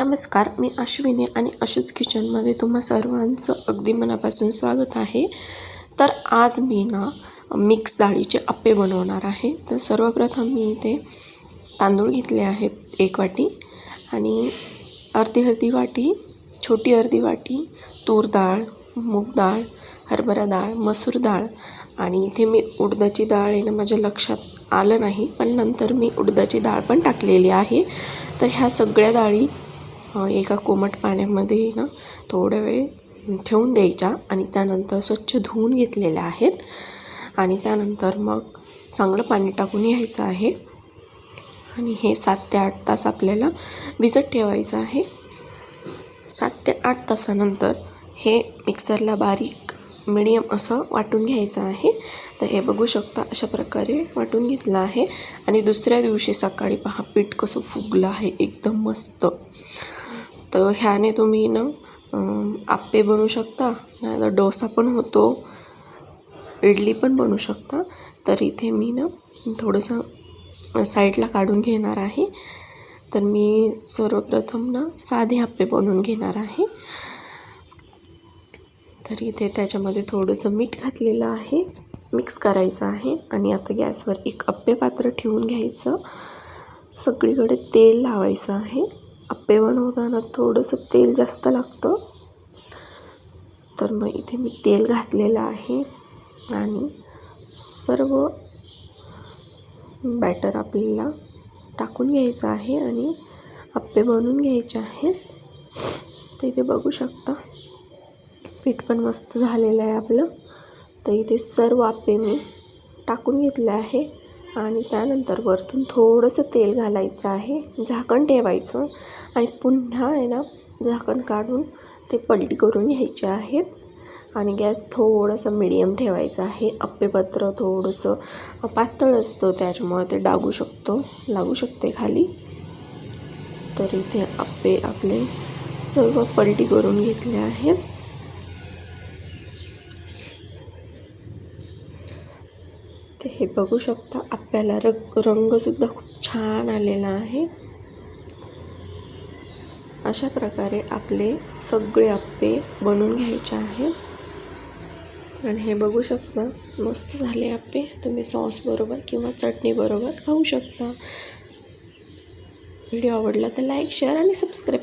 नमस्कार मी अश्विनी आणि अशूच किचनमध्ये तुम्हा सर्वांचं अगदी मनापासून स्वागत आहे. तर आज मी ना मिक्स डाळीचे अप्पे बनवणार आहे. तर सर्वप्रथम मी इथे तांदूळ घेतले आहेत एक वाटी आणि अर्धी अर्धी वाटी छोटी अर्धी वाटी तूर डाळ मूग डाळ हरभरा डाळ मसूर डाळ आणि इथे मी उडदाची डाळ येणं माझ्या लक्षात आलं नाही पण नंतर मी उडदाची डाळ पण टाकलेली आहे. तर ह्या सगळ्या डाळी एका कोमट पाण्यामध्ये ना थोडा वेळ ठेवून द्यायच्या आणि त्यानंतर स्वच्छ धुवून घेतलेल्या आहेत. आणि त्यानंतर मग चांगलं पाणी टाकून यायचं आहे. आणि हे सात ते आठ तास आपल्याला भिजत ठेवायचं आहे. सात ते आठ तासानंतर हे मिक्सरला बारीक मिडियम असं वाटून घ्यायचं आहे. तर हे बघू शकता अशा प्रकारे वाटून घेतलं आहे. आणि दुसऱ्या दिवशी सकाळी पहा पीठ कसं फुगलं आहे एकदम मस्त. तर ह्याने तुम्ही ना आप्पे बनवू शकता नाही डोसा पण होतो इडली पण बनवू शकता. तर इथे मी ना थोडंसं साईडला काढून घेणार आहे. तर मी सर्वप्रथम ना साधे आप्पे बनवून घेणार आहे. तर इथे त्याच्यामध्ये थोडंसं मीठ घातलेलं आहे मिक्स करायचं आहे. आणि आता गॅसवर एक अप्पे पात्र ठेवून घ्यायचं. सगळीकडे तेल लावायचं आहे. अप्पे बनवताना थोडंसं तेल जास्त लागतं. तर मग इथे मी तेल घातलेलं आहे. आणि सर्व बॅटर आपल्याला टाकून घ्यायचं आहे आणि अप्पे बनवून घ्यायचे आहेत. तर इथे बघू शकता पीठ पण मस्त झालेलं आहे आपलं. तर इथे सर्व आप्पे मी टाकून घेतले आहे. आणि त्यानंतर वरतून थोडंसं तेल घालायचं आहे झाकण ठेवायचं आणि पुन्हा आहे ना झाकण काढून ते पलटी करून घ्यायचे आहेत. आणि गॅस थोडंसं मिडियम ठेवायचं आहे. अप्पेपत्र थोडंसं पातळ असतं त्याच्यामुळे ते डागू शकतो लागू शकते खाली. तर इथे अप्पे आपले सर्व पलटी करून घेतले आहेत. तर हे बघू शकता. आपल्याला रंग रंगसुद्धा खूप छान आलेला आहे. अशा प्रकारे आपले सगळे आप्पे बनवून घ्यायचे आहेत. आणि हे बघू शकता मस्त झाले आप्पे तुम्ही सॉसबरोबर किंवा चटणीबरोबर खाऊ शकता. व्हिडिओ आवडला तर लाईक शेअर आणि सबस्क्राईब